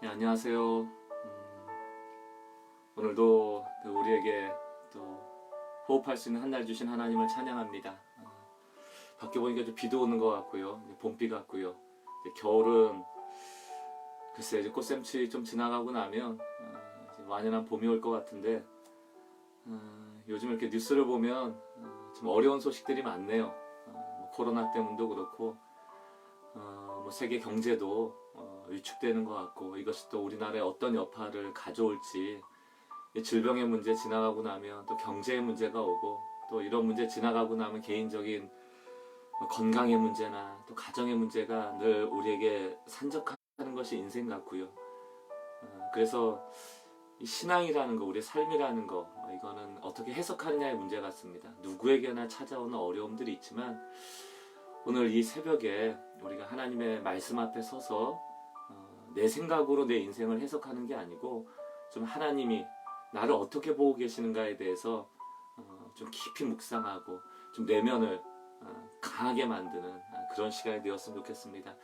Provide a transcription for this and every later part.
네, 안녕하세요. 음, 오늘도 또 우리에게 또 호흡할 수 있는 한 날 주신 하나님을 찬양합니다. 어, 밖에 보니까 좀 비도 오는 것 같고요. 봄비 같고요. 겨울은 글쎄 이제 꽃샘추위 좀 지나가고 나면 어, 완연한 봄이 올 것 같은데 어, 요즘 이렇게 뉴스를 보면 어, 좀 어려운 소식들이 많네요. 어, 뭐 코로나 때문도 그렇고 어, 뭐 세계 경제도 어, 위축되는 것 같고 이것이 또 우리나라에 어떤 여파를 가져올지 이 질병의 문제 지나가고 나면 또 경제의 문제가 오고 또 이런 문제 지나가고 나면 개인적인 뭐 건강의 문제나 또 가정의 문제가 늘 우리에게 산적하는 것이 인생 같고요. 어, 그래서 이 신앙이라는 거, 우리의 삶이라는 거, 어, 이거는 어떻게 해석하느냐의 문제 같습니다. 누구에게나 찾아오는 어려움들이 있지만 오늘 이 새벽에 우리가 하나님의 말씀 앞에 서서 어, 내 생각으로 내 인생을 해석하는 게 아니고 좀 하나님이 나를 어떻게 보고 계시는가에 대해서 어, 좀 깊이 묵상하고 좀 내면을 어, 강하게 만드는 아, 그런 시간이 되었으면 좋겠습니다.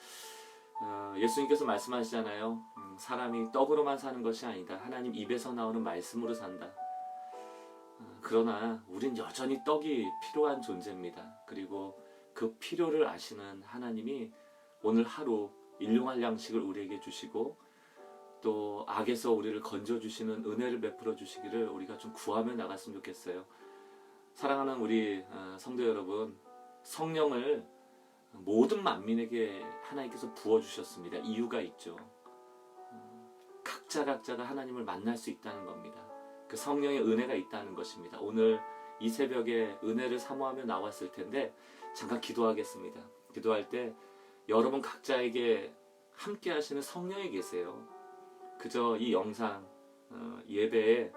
어, 예수님께서 말씀하시잖아요. 음, 사람이 떡으로만 사는 것이 아니다. 하나님 입에서 나오는 말씀으로 산다. 어, 그러나 우린 여전히 떡이 필요한 존재입니다. 그리고 그 필요를 아시는 하나님이 오늘 하루 일용할 양식을 우리에게 주시고 또 악에서 우리를 건져 주시는 은혜를 베풀어 주시기를 우리가 좀 구하며 나갔으면 좋겠어요. 사랑하는 우리 어, 성도 여러분, 성령을 모든 만민에게 하나님께서 부어 주셨습니다. 이유가 있죠. 어, 각자 각자가 하나님을 만날 수 있다는 겁니다. 그 성령의 은혜가 있다는 것입니다. 오늘 이 새벽에 은혜를 사모하며 나왔을 텐데 잠깐 기도하겠습니다. 기도할 때 여러분 각자에게 함께 하시는 성령이 계세요. 그저 이 영상 어, 예배에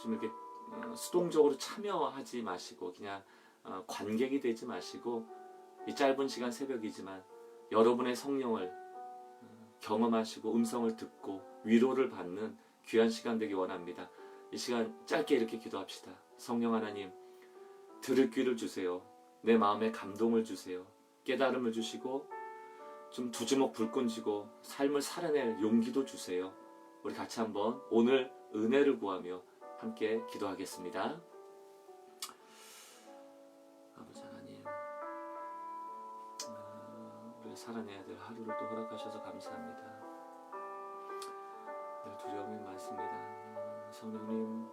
좀 이렇게 어, 수동적으로 참여하지 마시고 그냥 어, 관객이 되지 마시고 이 짧은 시간 새벽이지만 여러분의 성령을 어, 경험하시고 음성을 듣고 위로를 받는 귀한 시간 되기 원합니다. 이 시간 짧게 이렇게 기도합시다. 성령 하나님 들을 귀를 주세요. 내 마음에 감동을 주세요. 깨달음을 주시고 좀 두 주먹 불 끈지고 삶을 살아낼 용기도 주세요. 우리 같이 한번 오늘 은혜를 구하며 함께 기도하겠습니다. 아버지 하나님, 아, 우리가 살아내야 될 하루를 또 허락하셔서 감사합니다. 늘 두려움이 많습니다. 아, 성령님,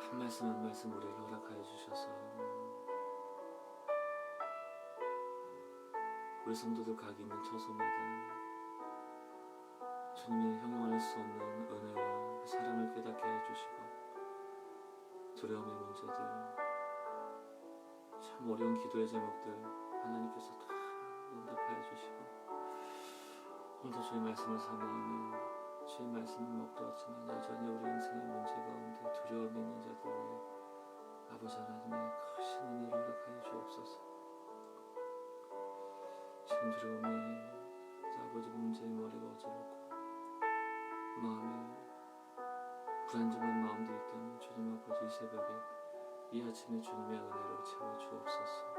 한 말씀 한 말씀 우리에게 허락하여 주셔서 우리 성도들 가기 있는 처소마다 주님의 형용할 수 없는 은혜와 그 사랑을 깨닫게 해주시고 두려움의 문제들 참 어려운 기도의 제목들 하나님께서 다 응답하여 주시고 오늘도 주의 말씀을 사모하며 주의 말씀은 먹두었지만 여전히 우리 인생의 문제 가운데 두려움이 있는 자들 위해 아버지 하나님의 크신 은혜를 허락하여 주옵소서 두려움이 아버지 문제의 머리가 어지럽고 마음에 불안정한 마음도 있다면 주님 아버지 이 새벽에 이 아침에 주님의 은혜로 채워 주옵소서.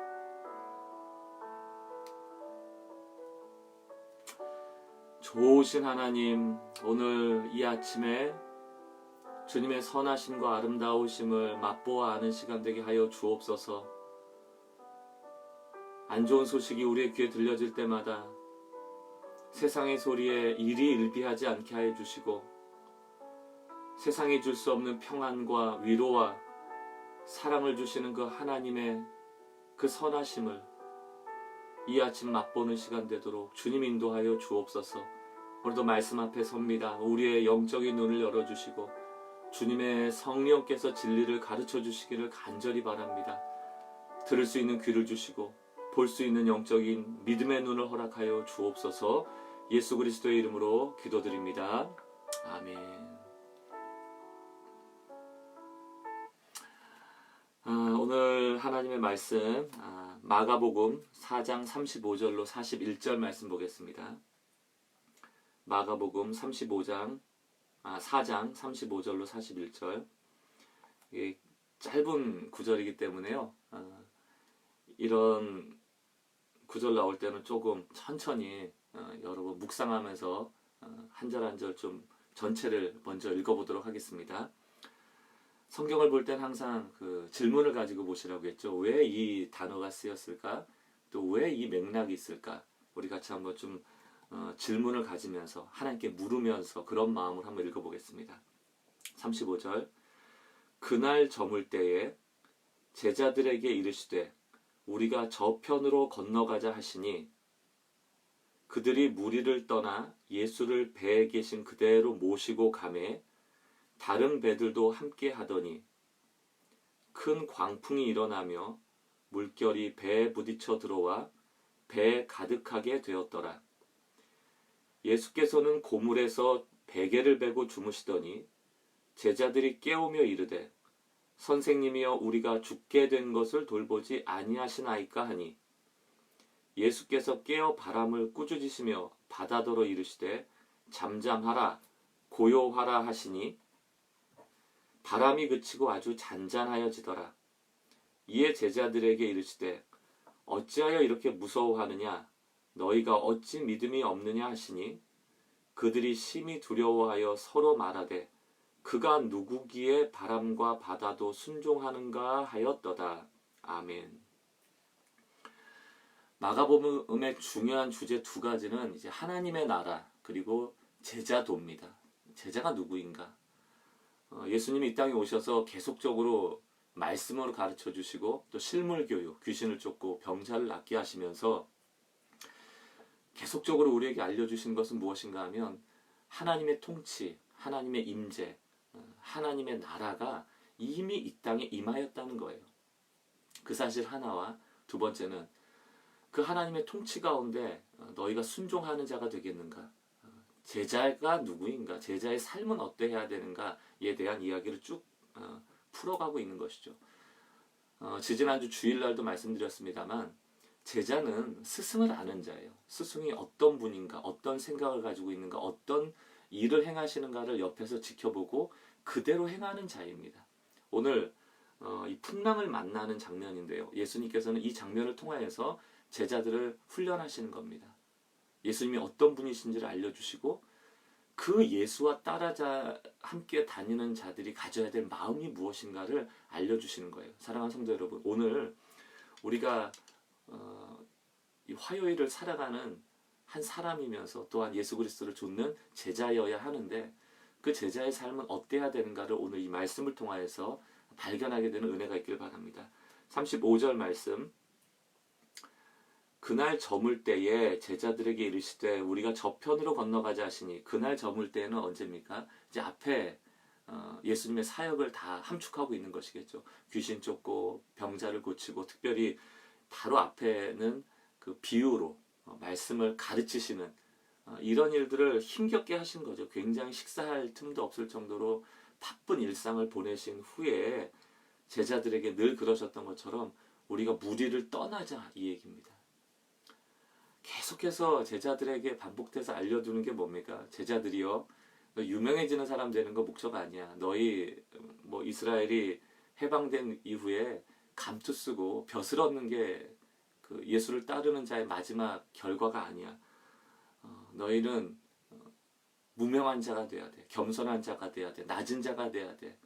좋으신 하나님, 오늘 이 아침에 주님의 선하심과 아름다우심을 맛보아 아는 시간 되게 하여 주옵소서. 안 좋은 소식이 우리의 귀에 들려질 때마다 세상의 소리에 일이 일비하지 않게 하여 주시고 세상이 줄 수 없는 평안과 위로와 사랑을 주시는 그 하나님의 그 선하심을 이 아침 맛보는 시간 되도록 주님 인도하여 주옵소서. 오늘도 말씀 앞에 섭니다. 우리의 영적인 눈을 열어주시고 주님의 성령께서 진리를 가르쳐 주시기를 간절히 바랍니다. 들을 수 있는 귀를 주시고 볼 수 있는 영적인 믿음의 눈을 허락하여 주옵소서. 예수 그리스도의 이름으로 기도드립니다. 아멘. 아, 오늘 하나님의 말씀 아, 마가복음 4장 35절로 41절 말씀 보겠습니다. 마가복음 35장 아, 4장 35절로 41절 이게 짧은 구절이기 때문에요. 아, 이런 구절 나올 때는 조금 천천히 어, 여러분 묵상하면서 어, 한절 한 절 좀 전체를 먼저 읽어보도록 하겠습니다. 성경을 볼 땐 항상 그 질문을 가지고 보시라고 했죠. 왜 이 단어가 쓰였을까? 또 왜 이 맥락이 있을까? 우리 같이 한번 좀 어, 질문을 가지면서 하나님께 물으면서 그런 마음을 한번 읽어보겠습니다. 35절 그날 저물 때에 제자들에게 이르시되 우리가 저편으로 건너가자 하시니 그들이 무리를 떠나 예수를 배에 계신 그대로 모시고 가매 다른 배들도 함께 하더니 큰 광풍이 일어나며 물결이 배에 부딪혀 들어와 배에 가득하게 되었더라. 예수께서는 고물에서 베개를 베고 주무시더니 제자들이 깨우며 이르되 선생님이여 우리가 죽게 된 것을 돌보지 아니하시나이까 하니. 예수께서 깨어 바람을 꾸짖으시며 바다더러 이르시되 잠잠하라 고요하라 하시니. 바람이 그치고 아주 잔잔하여지더라. 이에 제자들에게 이르시되 어찌하여 이렇게 무서워하느냐? 너희가 어찌 믿음이 없느냐 하시니? 그들이 심히 두려워하여 서로 말하되 그가 누구기에 바람과 바다도 순종하는가 하였더다. 아멘. 마가복음의 중요한 주제 두 가지는 이제 하나님의 나라 그리고 제자도입니다. 제자가 누구인가? 어, 예수님이 이 땅에 오셔서 계속적으로 말씀으로 가르쳐 주시고 또 실물 교육, 귀신을 쫓고 병자를 낫게 하시면서 계속적으로 우리에게 알려 주신 것은 무엇인가 하면 하나님의 통치, 하나님의 임재, 하나님의 나라가 이미 이 땅에 임하였다는 거예요. 그 사실 하나와 두 번째는 그 하나님의 통치 가운데 너희가 순종하는 자가 되겠는가? 제자가 누구인가? 제자의 삶은 어떠해야 되는가에 대한 이야기를 쭉 어, 풀어가고 있는 것이죠. 어, 지지난주 주일날도 말씀드렸습니다만 제자는 스승을 아는 자예요. 스승이 어떤 분인가, 어떤 생각을 가지고 있는가, 어떤 일을 행하시는가를 옆에서 지켜보고 그대로 행하는 자입니다. 오늘 어, 이 풍랑을 만나는 장면인데요. 예수님께서는 이 장면을 통하여서 제자들을 훈련하시는 겁니다. 예수님이 어떤 분이신지를 알려주시고 그 예수와 따라자 함께 다니는 자들이 가져야 될 마음이 무엇인가를 알려주시는 거예요. 사랑하는 성도 여러분, 오늘 우리가 어, 이 화요일을 살아가는 한 사람이면서 또한 예수 그리스도를 좇는 제자여야 하는데 그 제자의 삶은 어때야 되는가를 오늘 이 말씀을 통하여서 발견하게 되는 은혜가 있길 바랍니다. 35절 말씀 그날 저물 때에 제자들에게 이르시되 우리가 저편으로 건너가자 하시니 그날 저물 때는 언제입니까? 이제 앞에 어, 예수님의 사역을 다 함축하고 있는 것이겠죠. 귀신 쫓고 병자를 고치고 특별히 바로 앞에는 그 비유로 어, 말씀을 가르치시는 어, 이런 일들을 힘겹게 하신 거죠. 굉장히 식사할 틈도 없을 정도로 바쁜 일상을 보내신 후에 제자들에게 늘 그러셨던 것처럼 우리가 무리를 떠나자 이 얘기입니다. 계속해서 제자들에게 반복돼서 알려두는 게 뭡니까? 제자들이요. 유명해지는 사람 되는 거 목적 아니야. 너희 뭐 이스라엘이 해방된 이후에 감투 쓰고 벼슬 얻는 게 그 예수를 따르는 자의 마지막 결과가 아니야. 어, 너희는 어, 무명한 자가 돼야 돼. 겸손한 자가 돼야 돼. 낮은 자가 돼야 돼.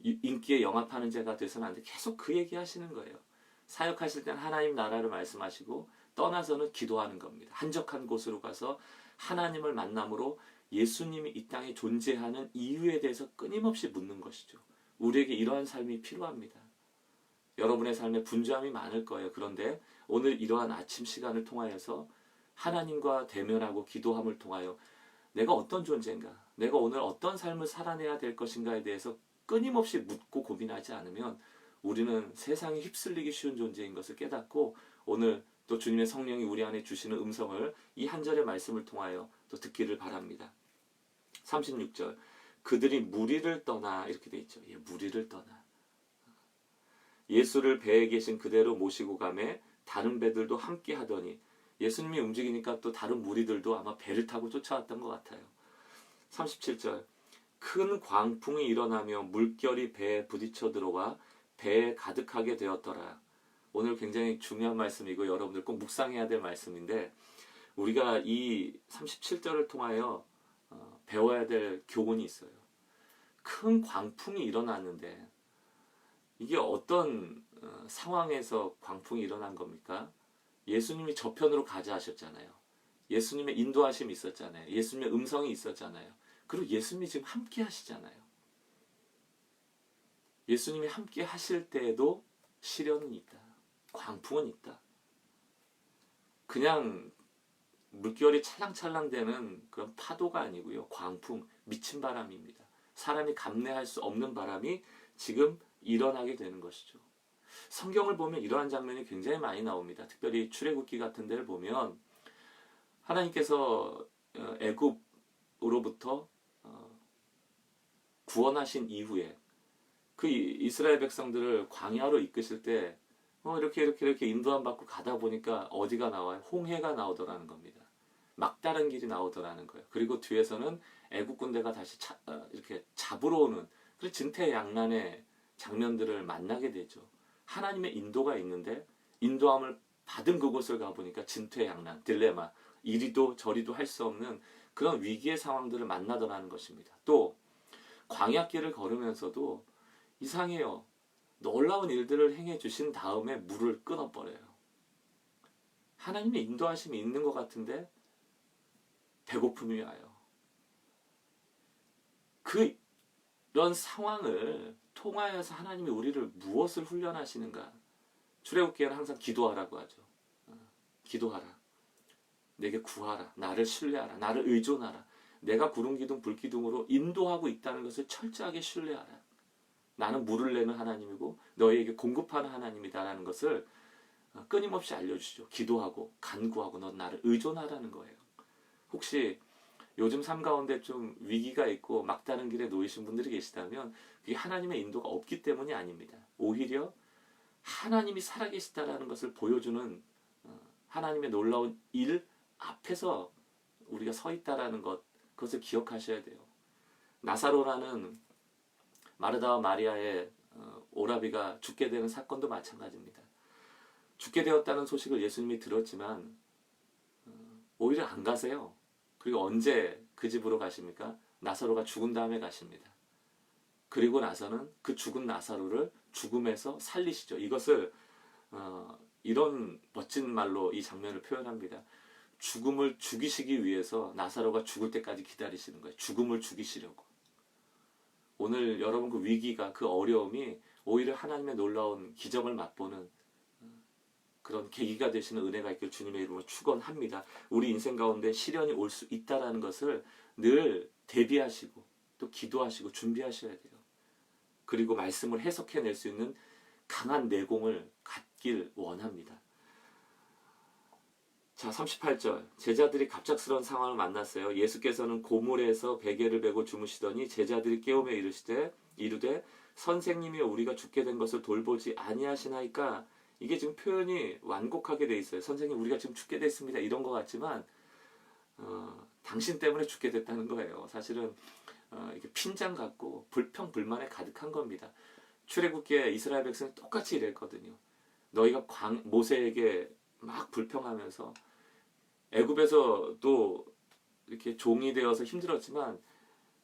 인기에 영합하는 자가 돼서는 안 돼. 계속 그 얘기 하시는 거예요. 사역하실 땐 하나님 나라를 말씀하시고 떠나서는 기도하는 겁니다. 한적한 곳으로 가서 하나님을 만남으로 예수님이 이 땅에 존재하는 이유에 대해서 끊임없이 묻는 것이죠. 우리에게 이러한 삶이 필요합니다. 여러분의 삶에 분주함이 많을 거예요. 그런데 오늘 이러한 아침 시간을 통하여서 하나님과 대면하고 기도함을 통하여 내가 어떤 존재인가, 내가 오늘 어떤 삶을 살아내야 될 것인가에 대해서 끊임없이 묻고 고민하지 않으면 우리는 세상에 휩쓸리기 쉬운 존재인 것을 깨닫고 오늘 또 주님의 성령이 우리 안에 주시는 음성을 이 한 절의 말씀을 통하여 또 듣기를 바랍니다. 36절 그들이 무리를 떠나 이렇게 돼 있죠. 예, 무리를 떠나 예수를 배에 계신 그대로 모시고 가매 다른 배들도 함께 하더니 예수님이 움직이니까 또 다른 무리들도 아마 배를 타고 쫓아왔던 것 같아요. 37절 큰 광풍이 일어나며 물결이 배에 부딪혀 들어와 배에 가득하게 되었더라. 오늘 굉장히 중요한 말씀이고 여러분들 꼭 묵상해야 될 말씀인데 우리가 이 37절을 통하여 어, 배워야 될 교훈이 있어요. 큰 광풍이 일어났는데 이게 어떤 어, 상황에서 광풍이 일어난 겁니까? 예수님이 저편으로 가자 하셨잖아요. 예수님의 인도하심이 있었잖아요. 예수님의 음성이 있었잖아요. 그리고 예수님이 지금 함께 하시잖아요. 예수님이 함께 하실 때에도 시련은 있다. 광풍은 있다. 그냥 물결이 찰랑찰랑 되는 그런 파도가 아니고요. 광풍, 미친 바람입니다. 사람이 감내할 수 없는 바람이 지금 일어나게 되는 것이죠. 성경을 보면 이러한 장면이 굉장히 많이 나옵니다. 특별히 출애굽기 같은 데를 보면 하나님께서 어, 애굽으로부터 어, 구원하신 이후에 그 이- 이스라엘 백성들을 광야로 이끄실 때 어, 이렇게 이렇게 이렇게 인도함 받고 가다 보니까 어디가 나와요? 홍해가 나오더라는 겁니다. 막다른 길이 나오더라는 거예요. 그리고 뒤에서는 애국 군대가 다시 차- 어, 이렇게 잡으러 오는 그 진퇴양난의 장면들을 만나게 되죠. 하나님의 인도가 있는데 인도함을 받은 그곳을 가보니까 진퇴양난, 딜레마, 이리도 저리도 할 수 없는 그런 위기의 상황들을 만나더라는 것입니다. 또 광야길을 걸으면서도 이상해요. 놀라운 일들을 행해 주신 다음에 물을 끊어버려요. 하나님의 인도하심이 있는 것 같은데 배고픔이 와요. 그 이런 상황을 통하여서 하나님이 우리를 무엇을 훈련하시는가? 출애굽기에는 항상 기도하라고 하죠. 어, 기도하라. 내게 구하라. 나를 신뢰하라. 나를 의존하라. 내가 구름 기둥 불 기둥으로 인도하고 있다는 것을 철저하게 신뢰하라. 나는 물을 내는 하나님이고 너희에게 공급하는 하나님이다라는 것을 어, 끊임없이 알려주시죠. 기도하고 간구하고 넌 나를 의존하라는 거예요. 혹시 요즘 삶 가운데 좀 위기가 있고 막다른 길에 놓이신 분들이 계시다면 그게 하나님의 인도가 없기 때문이 아닙니다. 오히려 하나님이 살아계시다라는 것을 보여주는 어, 하나님의 놀라운 일 앞에서 우리가 서 있다라는 것 그것을 기억하셔야 돼요. 나사로라는 마르다와 마리아의 어, 오라비가 죽게 되는 사건도 마찬가지입니다. 죽게 되었다는 소식을 예수님이 들었지만 어, 오히려 안 가세요. 그리고 언제 그 집으로 가십니까? 나사로가 죽은 다음에 가십니다. 그리고 나서는 그 죽은 나사로를 죽음에서 살리시죠. 이것을 어, 이런 멋진 말로 이 장면을 표현합니다. 죽음을 죽이시기 위해서 나사로가 죽을 때까지 기다리시는 거예요. 죽음을 죽이시려고. 오늘 여러분 그 위기가 그 어려움이 오히려 하나님의 놀라운 기적을 맛보는 그런 계기가 되시는 은혜가 있길 주님의 이름으로 축원합니다. 우리 인생 가운데 시련이 올 수 있다라는 것을 늘 대비하시고 또 기도하시고 준비하셔야 돼요. 그리고 말씀을 해석해낼 수 있는 강한 내공을 갖길 원합니다. 자, 38절. 제자들이 갑작스러운 상황을 만났어요. 예수께서는 고물에서 베개를 베고 주무시더니 제자들이 깨우며 이르시되 이르되 선생님이 우리가 죽게 된 것을 돌보지 아니하시나이까 이게 지금 표현이 완곡하게 돼 있어요. 선생님 우리가 지금 죽게 됐습니다. 이런 것 같지만 어, 당신 때문에 죽게 됐다는 거예요. 사실은 어, 이게 핀장 같고 불평 불만에 가득한 겁니다. 출애굽기에 이스라엘 백성이 똑같이 이랬거든요. 너희가 광, 모세에게 막 불평하면서 애굽에서도 이렇게 종이 되어서 힘들었지만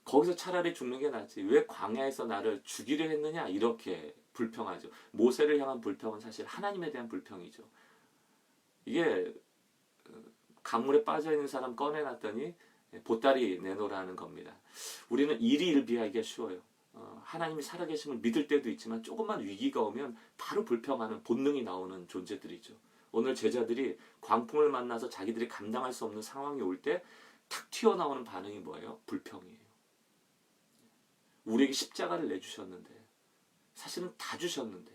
거기서 차라리 죽는 게 낫지. 왜 광야에서 나를 죽이려 했느냐? 이렇게 불평하죠. 모세를 향한 불평은 사실 하나님에 대한 불평이죠. 이게 어, 강물에 빠져 있는 사람 꺼내놨더니 보따리 내놓으라는 겁니다. 우리는 일이 일비하기가 쉬워요. 어, 하나님이 살아계심을 믿을 때도 있지만 조금만 위기가 오면 바로 불평하는 본능이 나오는 존재들이죠. 오늘 제자들이 광풍을 만나서 자기들이 감당할 수 없는 상황이 올 때 탁 튀어나오는 반응이 뭐예요? 불평이에요. 우리에게 십자가를 내주셨는데 사실은 다 주셨는데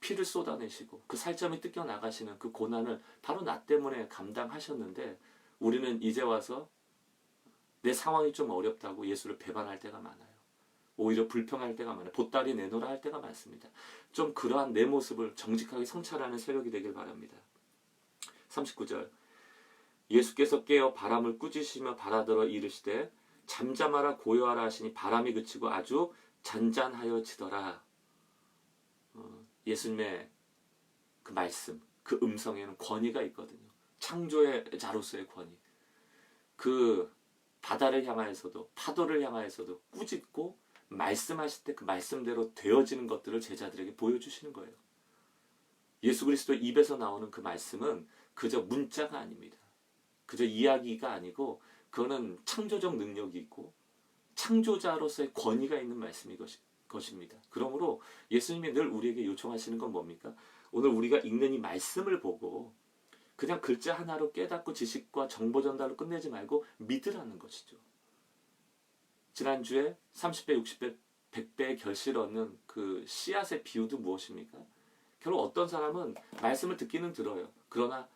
피를 쏟아내시고 그 살점이 뜯겨 나가시는 그 고난을 바로 나 때문에 감당하셨는데 우리는 이제 와서 내 상황이 좀 어렵다고 예수를 배반할 때가 많아요. 오히려 불평할 때가 많아요. 보따리 내놓으라 할 때가 많습니다. 좀 그러한 내 모습을 정직하게 성찰하는 새벽이 되길 바랍니다. 39절 예수께서 깨어 바람을 꾸짖으며 바라더러 이르시되 잠잠하라 고요하라 하시니 바람이 그치고 아주 잔잔하여지더라. 어, 예수님의 그 말씀, 그 음성에는 권위가 있거든요. 창조의 자로서의 권위. 그 바다를 향하여서도 파도를 향하여서도 꾸짖고 말씀하실 때 그 말씀대로 되어지는 것들을 제자들에게 보여주시는 거예요. 예수 그리스도 입에서 나오는 그 말씀은 그저 문자가 아닙니다. 그저 이야기가 아니고 그거는 창조적 능력이 있고 창조자로서의 권위가 있는 말씀이 것입니다. 그러므로 예수님이 늘 우리에게 요청하시는 건 뭡니까? 오늘 우리가 읽는 이 말씀을 보고 그냥 글자 하나로 깨닫고 지식과 정보 전달로 끝내지 말고 믿으라는 것이죠. 지난주에 30배, 60배, 100배의 결실을 얻는 그 씨앗의 비유도 무엇입니까? 결국 어떤 사람은 말씀을 듣기는 들어요. 그러나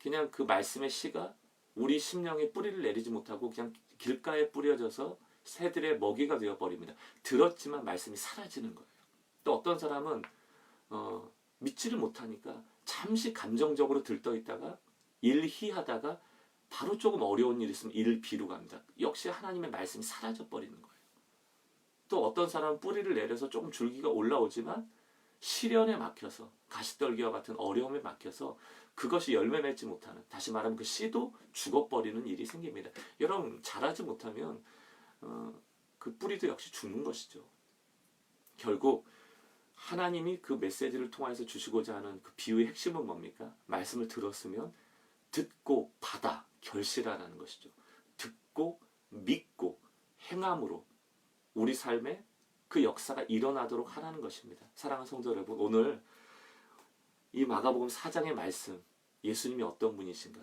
그냥 그 말씀의 씨가 우리 심령에 뿌리를 내리지 못하고 그냥 길가에 뿌려져서 새들의 먹이가 되어 버립니다. 들었지만 말씀이 사라지는 거예요. 또 어떤 사람은 어, 믿지를 못하니까 잠시 감정적으로 들떠 있다가 일희하다가 바로 조금 어려운 일 있으면 이를 비로 갑니다. 역시 하나님의 말씀이 사라져 버리는 거예요. 또 어떤 사람은 뿌리를 내려서 조금 줄기가 올라오지만 시련에 막혀서 가시떨기와 같은 어려움에 막혀서 그것이 열매 맺지 못하는 다시 말하면 그 씨도 죽어버리는 일이 생깁니다. 여러분 잘하지 못하면 어, 그 뿌리도 역시 죽는 것이죠. 결국 하나님이 그 메시지를 통해서 주시고자 하는 그 비유의 핵심은 뭡니까? 말씀을 들었으면 듣고 받아 결실하라는 것이죠. 듣고 믿고 행함으로 우리 삶에 그 역사가 일어나도록 하라는 것입니다. 사랑하는 성도 여러분, 오늘 이 마가복음 4장의 말씀, 예수님이 어떤 분이신가?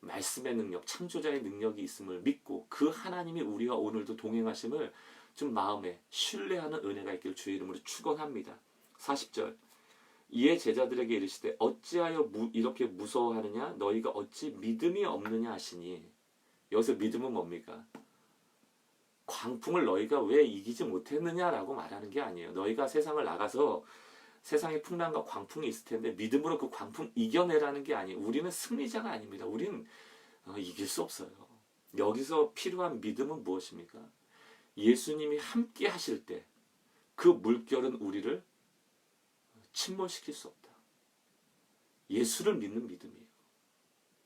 말씀의 능력, 창조자의 능력이 있음을 믿고 그 하나님이 우리와 오늘도 동행하심을 좀 마음에 신뢰하는 은혜가 있길 주의 이름으로 축원합니다. 40절 이에 제자들에게 이르시되 어찌하여 무, 이렇게 무서워하느냐 너희가 어찌 믿음이 없느냐 하시니 여기서 믿음은 뭡니까? 광풍을 너희가 왜 이기지 못했느냐라고 말하는 게 아니에요. 너희가 세상을 나가서 세상에 풍랑과 광풍이 있을 텐데 믿음으로 그 광풍 이겨내라는 게 아니에요. 우리는 승리자가 아닙니다. 우리는 어, 이길 수 없어요. 여기서 필요한 믿음은 무엇입니까? 예수님이 함께 하실 때 그 물결은 우리를 침몰시킬 수 없다. 예수를 믿는 믿음이에요.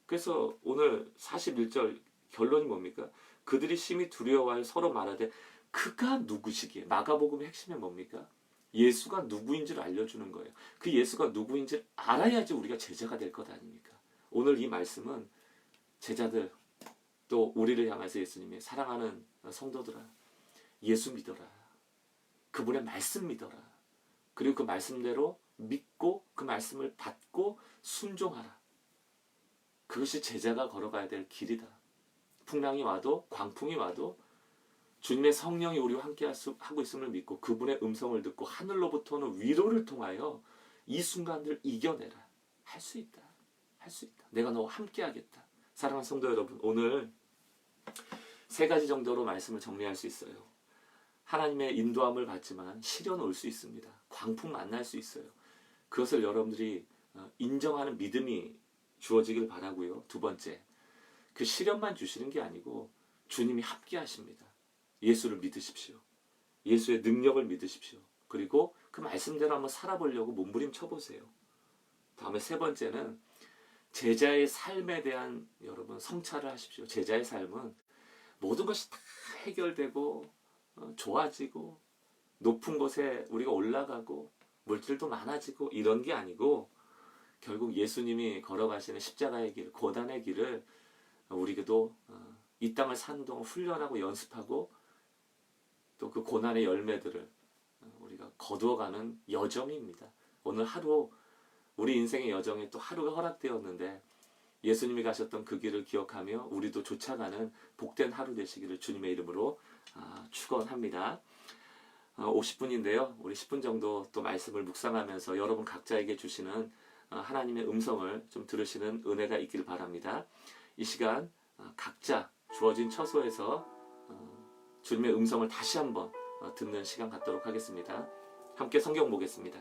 그래서 오늘 41절 결론이 뭡니까? 그들이 심히 두려워하여 서로 말하되 그가 누구시기에 마가복음의 핵심이 뭡니까? 예수가 누구인지를 알려주는 거예요. 그 예수가 누구인지를 알아야지 우리가 제자가 될 것 아닙니까? 오늘 이 말씀은 제자들 또 우리를 향해서 예수님이 사랑하는 성도들아 예수 믿어라. 그분의 말씀 믿어라. 그리고 그 말씀대로 믿고 그 말씀을 받고 순종하라. 그것이 제자가 걸어가야 될 길이다. 풍랑이 와도 광풍이 와도 주님의 성령이 우리와 함께 하고 있음을 믿고 그분의 음성을 듣고 하늘로부터는 위로를 통하여 이 순간들을 이겨내라. 할 수 있다. 할 수 있다. 내가 너와 함께 하겠다. 사랑하는 성도 여러분, 오늘 세 가지 정도로 말씀을 정리할 수 있어요. 하나님의 인도함을 받지만 시련 올 수 있습니다. 광풍 만날 수 있어요. 그것을 여러분들이 어, 인정하는 믿음이 주어지길 바라고요. 두 번째, 그 시련만 주시는 게 아니고 주님이 함께 하십니다. 예수를 믿으십시오. 예수의 능력을 믿으십시오. 그리고 그 말씀대로 한번 살아보려고 몸부림쳐 보세요. 다음에 세 번째는 제자의 삶에 대한 여러분 성찰을 하십시오. 제자의 삶은 모든 것이 다 해결되고 어, 좋아지고 높은 곳에 우리가 올라가고 물질도 많아지고 이런 게 아니고 결국 예수님이 걸어가시는 십자가의 길, 고단의 길을 우리도 어, 이 땅을 사는 동안 훈련하고 연습하고 또 그 고난의 열매들을 어, 우리가 거두어가는 여정입니다. 오늘 하루 우리 인생의 여정에 또 하루가 허락되었는데 예수님이 가셨던 그 길을 기억하며 우리도 쫓아가는 복된 하루 되시기를 주님의 이름으로 아, 축원합니다. 50분인데요. 어, 우리 10분 정도 또 말씀을 묵상하면서 여러분 각자에게 주시는 어, 하나님의 음성을 좀 들으시는 은혜가 있기를 바랍니다. 이 시간 어, 각자 주어진 처소에서 주님의 음성을 다시 한번 듣는 시간 갖도록 하겠습니다. 함께 성경 보겠습니다.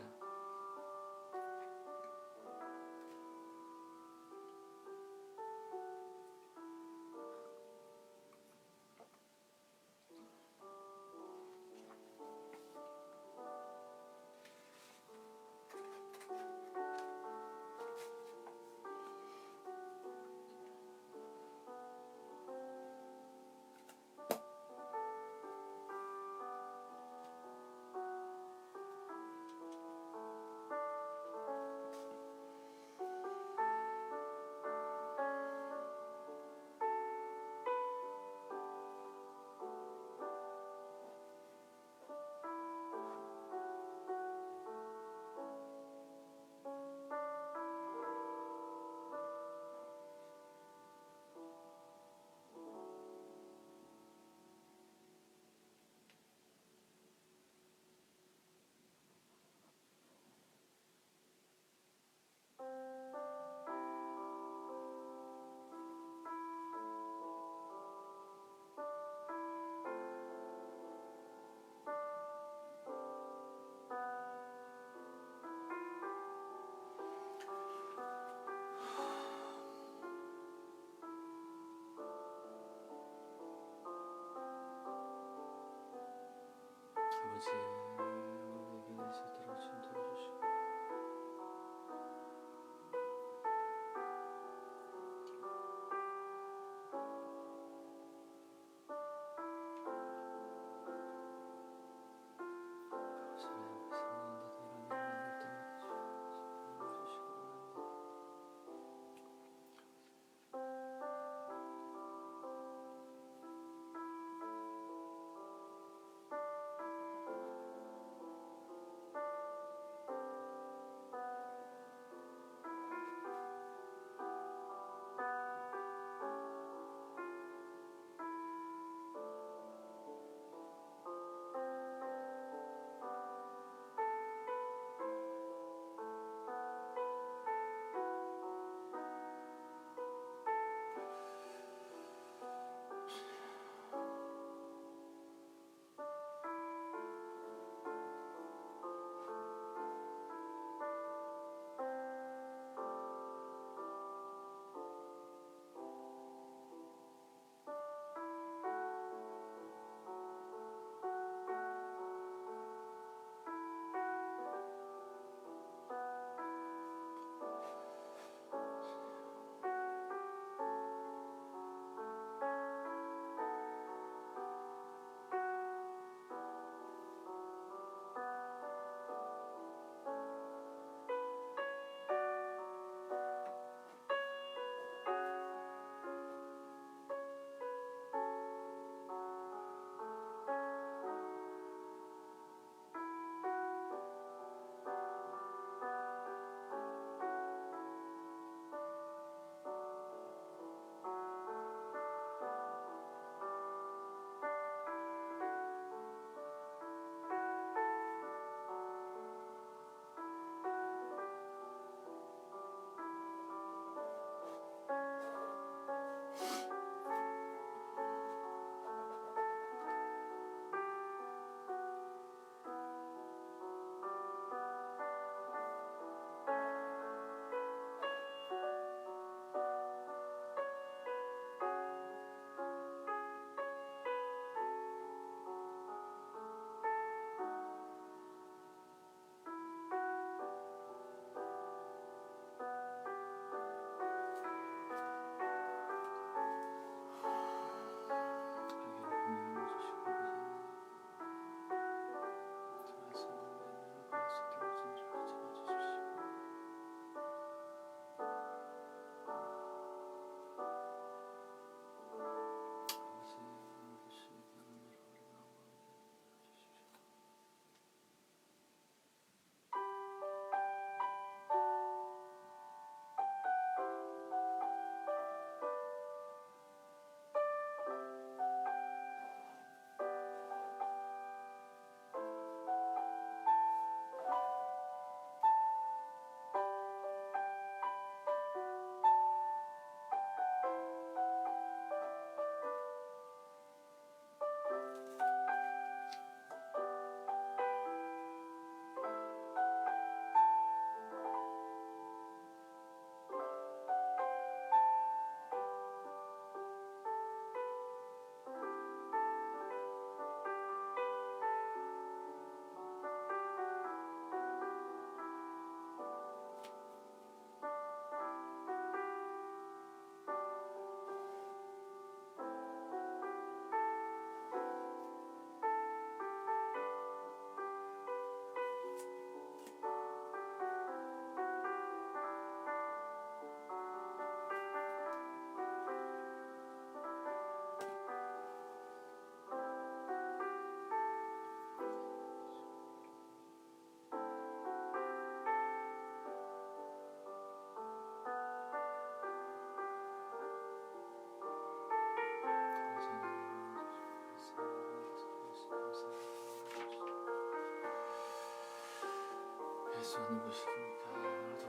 수 없는 곳입니다.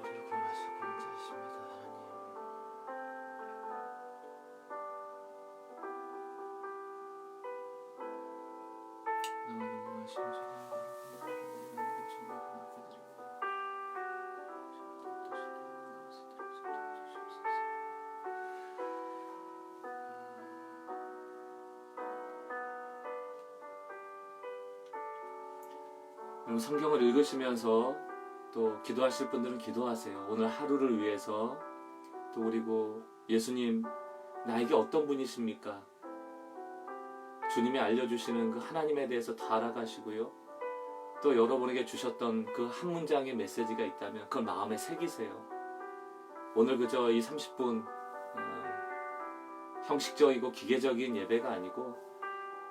우리를 구원하실 구원자이십니다, 하나님. 나와 너무하신 주님 성경을 읽으시면서 또 기도하실 분들은 기도하세요. 오늘 하루를 위해서 또 그리고 예수님 나에게 어떤 분이십니까? 주님이 알려주시는 그 하나님에 대해서 다 알아가시고요. 또 여러분에게 주셨던 그 한 문장의 메시지가 있다면 그걸 마음에 새기세요. 오늘 그저 이 30분 어, 형식적이고 기계적인 예배가 아니고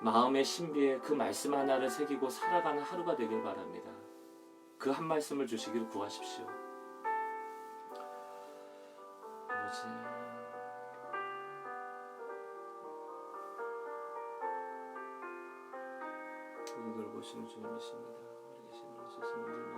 마음의 신비에 그 말씀 하나를 새기고 살아가는 하루가 되길 바랍니다. 그 한 말씀을 주시기를 구하십시오. 아버지. 우리 돌보시는 주님이십니다. 우리 계신 오셔서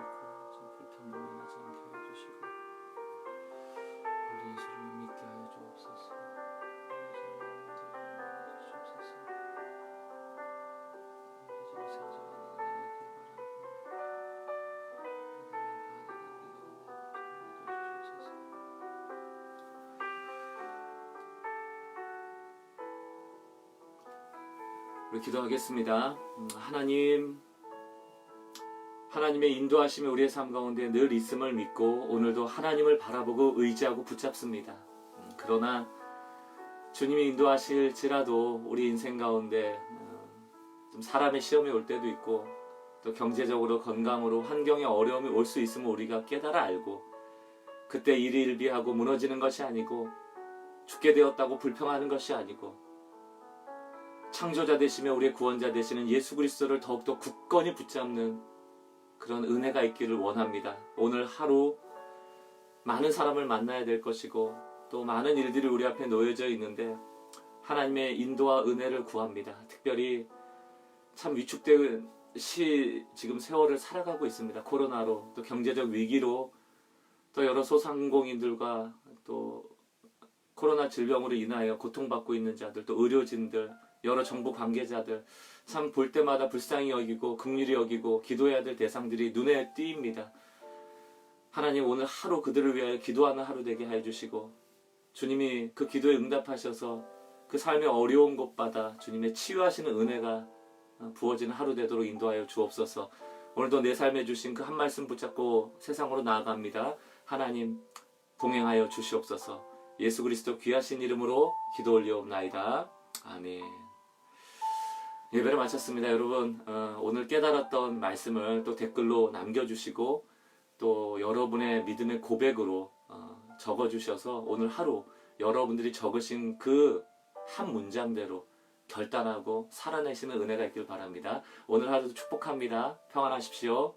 기도하겠습니다. 음, 하나님, 하나님의 인도하심이 우리의 삶 가운데 늘 있음을 믿고 오늘도 하나님을 바라보고 의지하고 붙잡습니다. 음, 그러나 주님이 인도하실지라도 우리 인생 가운데 어, 좀 사람의 시험이 올 때도 있고 또 경제적으로 건강으로 환경에 어려움이 올 수 있음을 우리가 깨달아 알고 그때 일이 일비하고 무너지는 것이 아니고 죽게 되었다고 불평하는 것이 아니고 창조자 되시며 우리의 구원자 되시는 예수 그리스도를 더욱더 굳건히 붙잡는 그런 은혜가 있기를 원합니다. 오늘 하루 많은 사람을 만나야 될 것이고 또 많은 일들이 우리 앞에 놓여져 있는데 하나님의 인도와 은혜를 구합니다. 특별히 참 위축된 시 지금 세월을 살아가고 있습니다. 코로나로 또 경제적 위기로 또 여러 소상공인들과 또 코로나 질병으로 인하여 고통받고 있는 자들 또 의료진들 여러 정부 관계자들 참 볼 때마다 불쌍히 여기고 극률이 여기고 기도해야 될 대상들이 눈에 띄입니다. 하나님 오늘 하루 그들을 위하여 기도하는 하루 되게 해 주시고 주님이 그 기도에 응답하셔서 그 삶의 어려운 곳마다 주님의 치유하시는 은혜가 부어지는 하루 되도록 인도하여 주옵소서. 오늘도 내 삶에 주신 그 한 말씀 붙잡고 세상으로 나아갑니다. 하나님 동행하여 주시옵소서. 예수 그리스도 귀하신 이름으로 기도 올리옵나이다. 아멘. 예배를 마쳤습니다, 여러분. 어, 오늘 깨달았던 말씀을 또 댓글로 남겨주시고 또 여러분의 믿음의 고백으로 어, 적어주셔서 오늘 하루 여러분들이 적으신 그 한 문장대로 결단하고 살아내시는 은혜가 있길 바랍니다. 오늘 하루도 축복합니다. 평안하십시오.